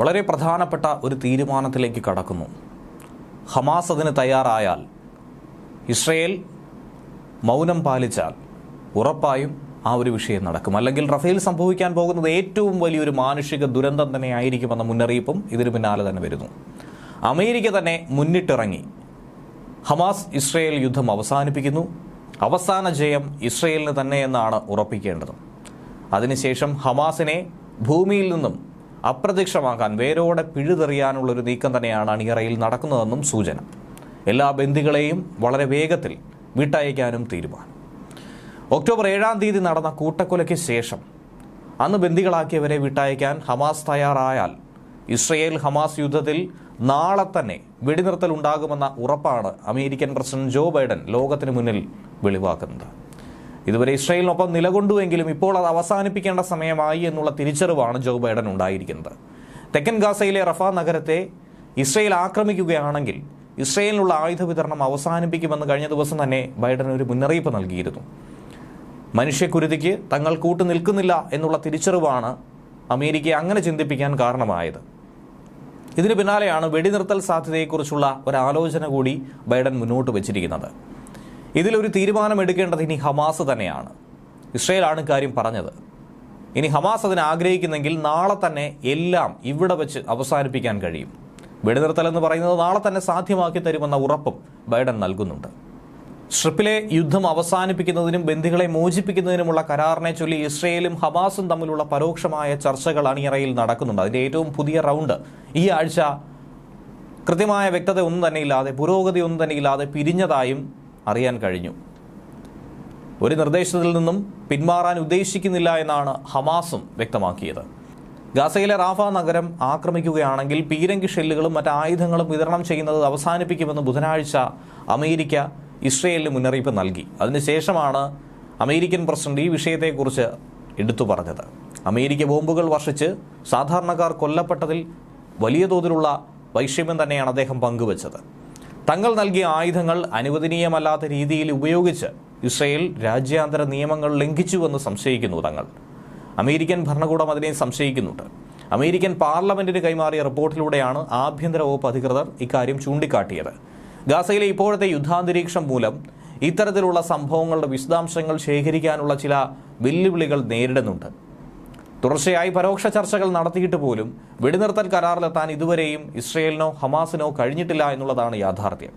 വളരെ പ്രധാനപ്പെട്ട ഒരു തീരുമാനത്തിലേക്ക് കടക്കുന്നു. ഹമാസ് അതിന് തയ്യാറായാൽ ഇസ്രയേൽ മൗനം പാലിച്ചാൽ ഉറപ്പായും ആ ഒരു വിഷയം നടക്കും. അല്ലെങ്കിൽ റഫേൽ സംഭവിക്കാൻ പോകുന്നത് ഏറ്റവും വലിയൊരു മാനുഷിക ദുരന്തം തന്നെ ആയിരിക്കുമെന്ന മുന്നറിയിപ്പും ഇതിന് പിന്നാലെ തന്നെ വരുന്നു. അമേരിക്ക തന്നെ മുന്നിട്ടിറങ്ങി. ഹമാസ് ഇസ്രയേൽ യുദ്ധം അവസാനിപ്പിക്കുന്നു. അവസാന ജയം ഇസ്രയേലിന് തന്നെയെന്നാണ് ഉറപ്പിക്കേണ്ടത്. അതിനുശേഷം ഹമാസിനെ ഭൂമിയിൽ നിന്നും അപ്രത്യക്ഷമാക്കാൻ വേരോടെ പിഴുതെറിയാനുള്ളൊരു നീക്കം തന്നെയാണ് അണിയറയിൽ നടക്കുന്നതെന്നും സൂചന. എല്ലാ ബന്ദികളെയും വളരെ വേഗത്തിൽ വിട്ടയക്കാനും തീരുമാനം. ഒക്ടോബർ ഏഴാം തീയതി നടന്ന കൂട്ടക്കൊലയ്ക്ക് ശേഷം അന്ന് ബന്ദികളാക്കിയവരെ വിട്ടയക്കാൻ ഹമാസ് തയ്യാറായാൽ ഇസ്രയേൽ ഹമാസ് യുദ്ധത്തിൽ നാളെ തന്നെ വെടിനിർത്തൽ ഉണ്ടാകുമെന്ന ഉറപ്പാണ് അമേരിക്കൻ പ്രസിഡന്റ് ജോ ബൈഡൻ ലോകത്തിന് മുന്നിൽ വെളിവാക്കുന്നത്. ഇതുവരെ ഇസ്രയേലിനൊപ്പം നിലകൊണ്ടുവെങ്കിലും ഇപ്പോൾ അത് അവസാനിപ്പിക്കേണ്ട സമയമായി എന്നുള്ള തിരിച്ചറിവാണ് ജോ ബൈഡൻ ഉണ്ടായിരിക്കുന്നത്. തെക്കൻ ഗാസയിലെ റഫ നഗരത്തെ ഇസ്രയേൽ ആക്രമിക്കുകയാണെങ്കിൽ ഇസ്രയേലിനുള്ള ആയുധ വിതരണം അവസാനിപ്പിക്കുമെന്ന് കഴിഞ്ഞ ദിവസം തന്നെ ബൈഡൻ ഒരു മുന്നറിയിപ്പ് നൽകിയിരുന്നു. മനുഷ്യക്കുരുതിക്ക് തങ്ങൾ കൂട്ടു നിൽക്കുന്നില്ല എന്നുള്ള തിരിച്ചറിവാണ് അമേരിക്കയെ അങ്ങനെ ചിന്തിപ്പിക്കാൻ കാരണമായത്. ഇതിന് പിന്നാലെയാണ് വെടിനിർത്തൽ സാധ്യതയെക്കുറിച്ചുള്ള ഒരു ആലോചന കൂടി ബൈഡൻ മുന്നോട്ട് വച്ചിരിക്കുന്നത്. ഇതിലൊരു തീരുമാനം എടുക്കേണ്ടത് ഇനി ഹമാസ് തന്നെയാണ്. ഇസ്രയേലാണ് കാര്യം പറഞ്ഞത്. ഇനി ഹമാസ് അതിനെ ആഗ്രഹിക്കുന്നെങ്കിൽ നാളെ തന്നെ എല്ലാം ഇവിടെ വെച്ച് അവസാനിപ്പിക്കാൻ കഴിയും. വെടിനിർത്തൽ എന്ന് പറയുന്നത് നാളെ തന്നെ സാധ്യമാക്കി തരുമെന്ന ഉറപ്പും ബൈഡൻ നൽകുന്നുണ്ട്. സ്ട്രിപ്പിലെ യുദ്ധം അവസാനിപ്പിക്കുന്നതിനും ബന്ദികളെ മോചിപ്പിക്കുന്നതിനുമുള്ള കരാറിനെ ചൊല്ലി ഇസ്രയേലും ഹമാസും തമ്മിലുള്ള പരോക്ഷമായ ചർച്ചകൾ അണിയറയിൽ നടക്കുന്നുണ്ട്. അതിന്റെ ഏറ്റവും പുതിയ റൗണ്ട് ഈ ആഴ്ച കൃത്യമായ വ്യക്തത ഒന്നും തന്നെ ഇല്ലാതെ പുരോഗതി ഒന്നും തന്നെ ഇല്ലാതെ പിരിഞ്ഞതായും അറിയാൻ കഴിഞ്ഞു. ഒരു നിർദ്ദേശത്തിൽ നിന്നും പിന്മാറാൻ ഉദ്ദേശിക്കുന്നില്ല എന്നാണ് ഹമാസും വ്യക്തമാക്കിയത്. ഗാസയിലെ റാഫ നഗരം ആക്രമിക്കുകയാണെങ്കിൽ പീരങ്കി ഷെല്ലുകളും മറ്റ് ആയുധങ്ങളും വിതരണം ചെയ്യുന്നത് അവസാനിപ്പിക്കുമെന്ന് ബുധനാഴ്ച അമേരിക്ക ഇസ്രയേലിന് മുന്നറിയിപ്പ് നൽകി. അതിനുശേഷമാണ് അമേരിക്കൻ പ്രസിഡന്റ് ഈ വിഷയത്തെക്കുറിച്ച് എടുത്തു പറഞ്ഞത്. അമേരിക്ക ബോംബുകൾ വർഷിച്ച് സാധാരണക്കാർ കൊല്ലപ്പെട്ടതിൽ വലിയ തോതിലുള്ള വൈഷമ്യം തന്നെയാണ് അദ്ദേഹം പങ്കുവച്ചത്. തങ്ങൾ നൽകിയ ആയുധങ്ങൾ അനുവദനീയമല്ലാത്ത രീതിയിൽ ഉപയോഗിച്ച് ഇസ്രയേൽ രാജ്യാന്തര നിയമങ്ങൾ ലംഘിച്ചുവെന്ന് സംശയിക്കുന്നു തങ്ങൾ. അമേരിക്കൻ ഭരണകൂടം അതിനെ സംശയിക്കുന്നുണ്ട്. അമേരിക്കൻ പാർലമെന്റിന് കൈമാറിയ റിപ്പോർട്ടിലൂടെയാണ് ആഭ്യന്തര വകുപ്പ് അധികൃതർ ഇക്കാര്യം ചൂണ്ടിക്കാട്ടിയത്. ഗാസയിലെ ഇപ്പോഴത്തെ യുദ്ധാന്തരീക്ഷം മൂലം ഇത്തരത്തിലുള്ള സംഭവങ്ങളുടെ വിശദാംശങ്ങൾ ശേഖരിക്കാനുള്ള ചില വെല്ലുവിളികൾ നേരിടുന്നുണ്ട്. തുടർച്ചയായി പരോക്ഷ ചർച്ചകൾ നടത്തിയിട്ട് പോലും വെടിനിർത്തൽ കരാറിലെത്താൻ ഇതുവരെയും ഇസ്രയേലിനോ ഹമാസിനോ കഴിഞ്ഞിട്ടില്ല എന്നുള്ളതാണ് യാഥാർത്ഥ്യം.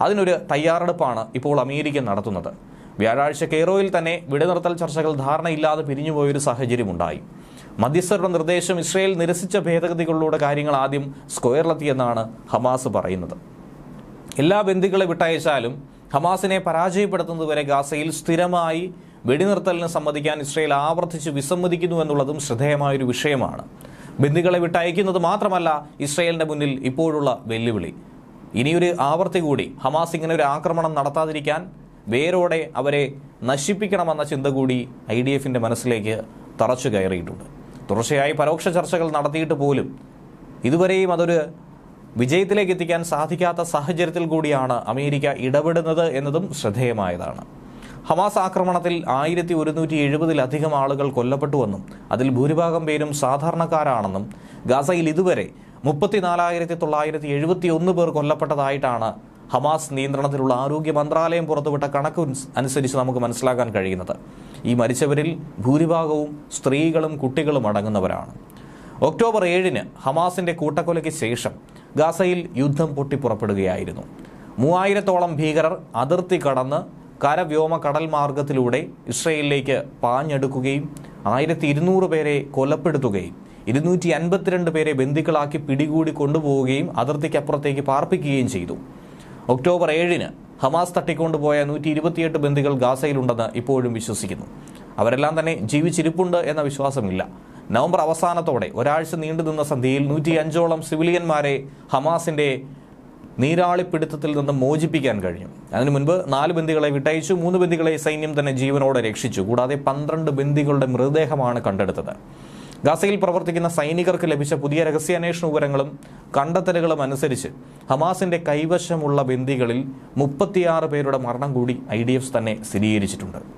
അതിനൊരു തയ്യാറെടുപ്പാണ് ഇപ്പോൾ അമേരിക്ക നടത്തുന്നത്. വ്യാഴാഴ്ച കെയ്റോയിൽ തന്നെ വെടിനിർത്തൽ ചർച്ചകൾ ധാരണയില്ലാതെ പിരിഞ്ഞുപോയൊരു സാഹചര്യമുണ്ടായി. മധ്യസ്ഥരുടെ നിർദ്ദേശം ഇസ്രയേൽ നിരസിച്ച ഭേദഗതികളിലൂടെ കാര്യങ്ങൾ ആദ്യം സ്ക്വയറിലെത്തിയെന്നാണ് ഹമാസ് പറയുന്നത്. എല്ലാ ബന്ധുക്കളെ വിട്ടയച്ചാലും ഹമാസിനെ പരാജയപ്പെടുത്തുന്നതുവരെ ഗാസയിൽ സ്ഥിരമായി വെടിനിർത്തലിന് സമ്മതിക്കാൻ ഇസ്രയേൽ ആവർത്തിച്ച് വിസമ്മതിക്കുന്നു എന്നുള്ളതും ശ്രദ്ധേയമായൊരു വിഷയമാണ്. ബന്ദികളെ വിട്ടയക്കുന്നത് മാത്രമല്ല ഇസ്രയേലിന്റെ മുന്നിൽ ഇപ്പോഴുള്ള വെല്ലുവിളി. ഇനിയൊരു ആവർത്തി കൂടി ഹമാസ് ഇങ്ങനെ ഒരു ആക്രമണം നടത്താതിരിക്കാൻ വേരോടെ അവരെ നശിപ്പിക്കണമെന്ന ചിന്ത കൂടി ഐ ഡി എഫിന്റെ മനസ്സിലേക്ക് തറച്ചു കയറിയിട്ടുണ്ട്. തുടർച്ചയായി പരോക്ഷ ചർച്ചകൾ നടത്തിയിട്ട് പോലും ഇതുവരെയും അതൊരു വിജയത്തിലേക്ക് എത്തിക്കാൻ സാധിക്കാത്ത സാഹചര്യത്തിൽ കൂടിയാണ് അമേരിക്ക ഇടപെടുന്നത് എന്നതും ശ്രദ്ധേയമായതാണ്. ഹമാസ് ആക്രമണത്തിൽ ആയിരത്തി ഒരുന്നൂറ്റി എഴുപതിലധികം ആളുകൾ കൊല്ലപ്പെട്ടുവെന്നും അതിൽ ഭൂരിഭാഗം പേരും സാധാരണക്കാരാണെന്നും ഗാസയിൽ ഇതുവരെ മുപ്പത്തിനാലായിരത്തി തൊള്ളായിരത്തി എഴുപത്തി ഒന്ന് പേർ കൊല്ലപ്പെട്ടതായിട്ടാണ് ഹമാസ് നിയന്ത്രണത്തിലുള്ള ആരോഗ്യ മന്ത്രാലയം പുറത്തുവിട്ട കണക്ക് അനുസരിച്ച് നമുക്ക് മനസ്സിലാക്കാൻ കഴിയുന്നത്. ഈ മരിച്ചവരിൽ ഭൂരിഭാഗവും സ്ത്രീകളും കുട്ടികളും അടങ്ങുന്നവരാണ്. ഒക്ടോബർ ഏഴിന് ഹമാസിന്റെ കൂട്ടക്കൊലയ്ക്ക് ശേഷം ഗാസയിൽ യുദ്ധം പൊട്ടിപ്പുറപ്പെടുകയായിരുന്നു. മൂവായിരത്തോളം ഭീകരർ അതിർത്തി കടന്ന് കരവ്യോമ കടൽ മാർഗത്തിലൂടെ ഇസ്രയേലിലേക്ക് പാഞ്ഞെടുക്കുകയും ആയിരത്തി ഇരുന്നൂറ് പേരെ കൊലപ്പെടുത്തുകയും ഇരുന്നൂറ്റി അൻപത്തിരണ്ട് പേരെ ബന്ദികളാക്കി പിടികൂടി കൊണ്ടുപോവുകയും അതിർത്തിക്കപ്പുറത്തേക്ക് പാർപ്പിക്കുകയും ചെയ്തു. ഒക്ടോബർ ഏഴിന് ഹമാസ് തട്ടിക്കൊണ്ടുപോയ നൂറ്റി ഇരുപത്തിയെട്ട് ബന്ദികൾ ഗാസയിലുണ്ടെന്ന് ഇപ്പോഴും വിശ്വസിക്കുന്നു. അവരെല്ലാം തന്നെ ജീവിച്ചിരിപ്പുണ്ട് എന്ന വിശ്വാസമില്ല. നവംബർ അവസാനത്തോടെ ഒരാഴ്ച നീണ്ടുനിന്ന സന്ധ്യയിൽ നൂറ്റി അഞ്ചോളം സിവിലിയന്മാരെ ഹമാസിന്റെ നീരാളിപ്പിടുത്തത്തിൽ നിന്ന് മോചിപ്പിക്കാൻ കഴിഞ്ഞു. അതിനു മുൻപ് നാല് ബന്ദികളെ വിട്ടയച്ചു മൂന്ന് ബന്ദികളെ സൈന്യം തന്നെ ജീവനോടെ രക്ഷിച്ചു. കൂടാതെ പന്ത്രണ്ട് ബന്ദികളുടെ മൃതദേഹമാണ് കണ്ടെടുത്തത്. ഗാസയിൽ പ്രവർത്തിക്കുന്ന സൈനികർക്ക് ലഭിച്ച പുതിയ രഹസ്യാന്വേഷണ വിവരങ്ങളും കണ്ടെത്തലുകളും അനുസരിച്ച് ഹമാസിന്റെ കൈവശമുള്ള ബന്ദികളിൽ മുപ്പത്തിയാറ് പേരുടെ മരണം കൂടി ഐ തന്നെ സ്ഥിരീകരിച്ചിട്ടുണ്ട്.